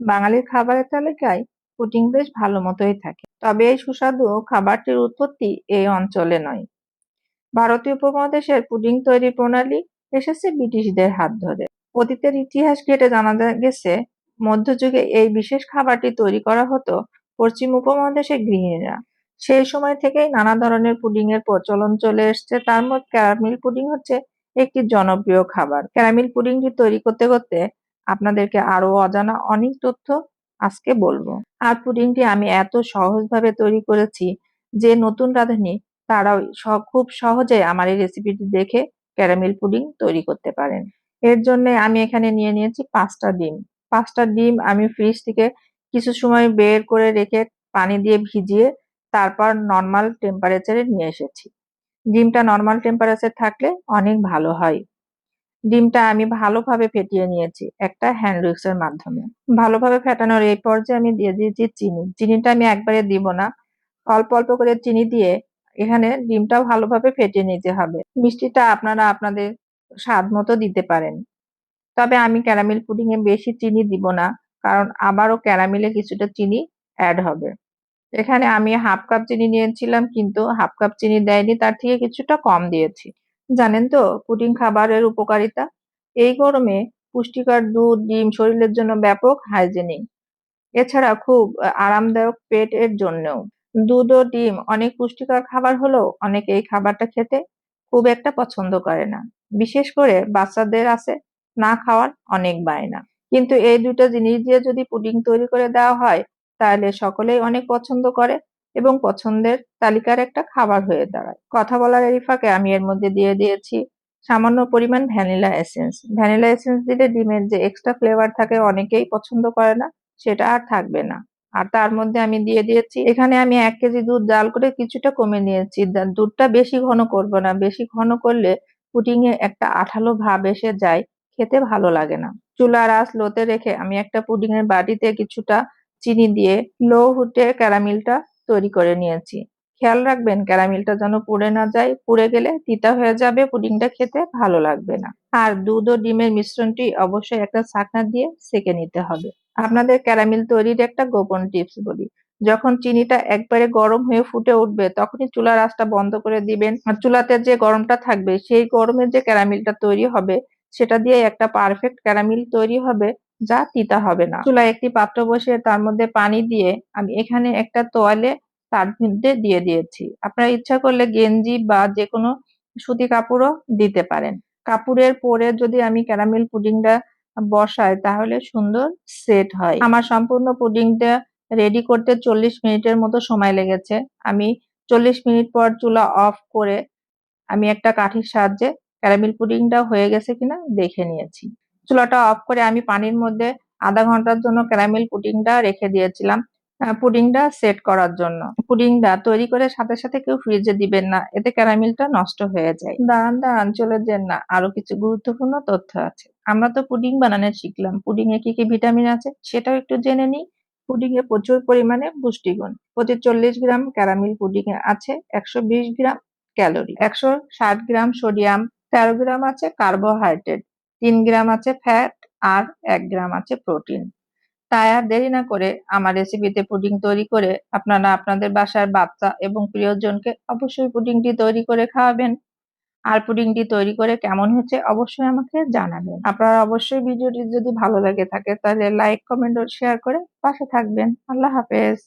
বাঙালির খাবারের তালিকায় পুডিং বেশ ভালো মতোই থাকে। তবে এই সুস্বাদু খাবারটির উৎপত্তি এই অঞ্চলে নয়। ভারতীয় উপমহাদেশের পুডিং তৈরি প্রণালী এসেছে ব্রিটিশদের হাত ধরে। অতীতের ইতিহাস ঘেটে জানা গেছে, মধ্যযুগে এই বিশেষ খাবারটি তৈরি করা হতো পশ্চিম উপমহাদেশের গৃহিণীরা। সেই সময় থেকেই নানা ধরনের পুডিং এর প্রচলন চলে এসছে। তার মধ্যে ক্যারামিল পুডিং হচ্ছে একটি জনপ্রিয় খাবার। ক্যারামিল পুডিংটি তৈরি করতে করতে আপনাদেরকে আরও অজানা অনেক তথ্য আজকে বলব। আর পুডিংটি আমি এত সহজভাবে তৈরি করেছি যে নতুন রাঁধুনি, তারাও খুব সহজে আমার এই রেসিপিটি দেখে ক্যারামেল পুডিং তৈরি করতে পারেন। এর জন্য আমি এখানে নিয়ে নিয়েছি পাঁচটা ডিম। পাঁচটা ডিম আমি ফ্রিজ থেকে কিছু সময় বের করে রেখে পানি দিয়ে ভিজিয়ে তারপর নর্মাল টেম্পারেচারে নিয়ে এসেছি। ডিমটা নর্মাল টেম্পারেচার থাকলে অনেক ভালো হয়। ডিমটা আমি ভালোভাবে ফেটিয়ে নিয়েছি একটা হ্যান্ড উইক্সের মাধ্যমে। ভালোভাবে ফেটানোর এই পর্যায়ে আমি দিয়ে দিয়েছি চিনি। চিনিটা আমি একবারে দিব না। অল্প অল্প করে চিনি দিয়ে এখানে ডিমটাও ভালোভাবে ফেটিয়ে নিতে হবে। মিষ্টিটা আপনারা আপনাদের স্বাদ মতো দিতে পারেন। তবে আমি ক্যারামেল পুডিং এ বেশি চিনি দিব না, কারণ আবারও ক্যারামেলে কিছুটা চিনি অ্যাড হবে। এখানে আমি হাফ কাপ চিনি নিয়েছিলাম, কিন্তু হাফ কাপ চিনি দেয়নি, তার থেকে কিছুটা কম দিয়েছি। জানেন তো, পুডিং খাবারের উপকারিতা? এই গরমে পুষ্টিকর দুধ, ডিম শরীরের জন্য ব্যাপক হাইজেনিক। এছাড়া খুব আরামদায়ক পেট এর জন্যও। দুধ ও ডিম অনেক পুষ্টিকর খাবার হলেও অনেকে এই খাবারটা খেতে খুব একটা পছন্দ করে না। বিশেষ করে বাচ্চাদের আছে, না খাওয়ার অনেক বায়না কিন্তু এই দুটো জিনিস দিয়ে যদি পুডিং তৈরি করে দেওয়া হয়, তাহলে সকলেই অনেক পছন্দ করে। এবং পছন্দের তালিকার একটা খাবার হয়ে দাঁড়ায়। কথা বলার এই ফাঁকে আমি এর মধ্যে দিয়ে দিয়েছি সামান্য পরিমাণ ভ্যানিলা এসেন্স। ভ্যানিলা এসেন্স দিলে ডিমের যে এক্সট্রা ফ্লেভার থাকে অনেকেই পছন্দ করে না, সেটা আর থাকবে না। আর তার মধ্যে আমি দিয়ে দিয়েছি, এখানে আমি এক কেজি দুধ জাল করে কিছুটা কমে নিয়েছি। দুধটা বেশি ঘন করব না, বেশি ঘন করলে পুডিং এ একটা আঠালো ভাব এসে যায়, খেতে ভালো লাগে না। চুলার আঁচ লোতে রেখে আমি একটা পুডিং এর বাটিতে কিছুটা চিনি দিয়ে লো হুটে ক্যারামিলটা তৈরি করে নিয়েছি। খেয়াল রাখবেন, ক্যারামিলটা যেন পুড়ে না যায়, পুড়ে গেলে তিতা হয়ে যাবে, পুডিংটা খেতে ভালো লাগবে না। আর দুধ ও ডিমের মিশ্রণটি অবশ্যই একটা ছাকনা দিয়ে সেকে নিতে হবে। আপনাদের ক্যারামিল তৈরির একটা গোপন টিপস বলি। যখন চিনিটা একবারে গরম হয়ে ফুটে উঠবে, তখনই চুলার আঁচটা বন্ধ করে দিবেন। আর চুলাতে যে গরমটা থাকবে, সেই গরমে যে ক্যারামিলটা তৈরি হবে, সেটা দিয়ে একটা পারফেক্ট ক্যারামিল তৈরি হবে। যা তিতা হবে না। চুলায় একটি পাত্র বসিয়ে তার মধ্যে পানি দিয়ে আমি এখানে একটা তোয়ালে তার মধ্যে দিয়ে দিয়েছি। আপনারা ইচ্ছা করলে গেঞ্জি বা যে কোনো সুতি কাপড়ও দিতে পারেন। কাপড়ের পরে যদি আমি ক্যারামেল পুডিংটা বসাই, তাহলে সুন্দর সেট হয়। আমার সম্পূর্ণ পুডিংটা রেডি করতে চল্লিশ মিনিটের মতো সময় লেগেছে। আমি চল্লিশ মিনিট পর চুলা অফ করে আমি একটা কাঠির সাহায্যে ক্যারামেল পুডিংটা হয়ে গেছে কিনা দেখে নিয়েছি। চুলাটা অফ করে আমি পানির মধ্যে আধা ঘণ্টার জন্য ক্যারামেল পুডিংটা রেখে দিয়েছিলাম। পুডিংটা সেট করার জন্য। পুডিংটা তৈরি করে সাথে সাথে কেউ ফ্রিজে দিবেন না, এতে ক্যারামেলটা নষ্ট হয়ে যায়। দাঁড়ান দাঁড়ান, চলে যান না, আরও কিছু গুরুত্বপূর্ণ তথ্য আছে। আমরা তো পুডিং বানানো শিখলাম। পুডিং এ কি কি ভিটামিন আছে সেটাও একটু জেনে নিই। পুডিং এ প্রচুর পরিমাণে পুষ্টিগুণ। প্রতি চল্লিশ গ্রাম ক্যারামেল পুডিং এ আছে, একশো বিশ গ্রাম ক্যালোরি একশো ষাট গ্রাম সোডিয়াম তেরো গ্রাম আছে কার্বোহাইড্রেট তিন গ্রাম আছে ফ্যাট আর এক গ্রাম আছে প্রোটিন তাই আর দেরি না করে আমার রেসিপিতে পুডিং তৈরি করে আপনারা আপনাদের বাসার বাচ্চা এবং প্রিয়জনকে অবশ্যই পুডিংটি তৈরি করে খাওয়াবেন। আর পুডিংটি তৈরি করে কেমন হয়েছে অবশ্যই আমাকে জানাবেন। আপনারা অবশ্যই ভিডিওটি যদি ভালো লাগে থাকে তাহলে লাইক কমেন্ট ও শেয়ার করে পাশে থাকবেন। আল্লাহ হাফেজ।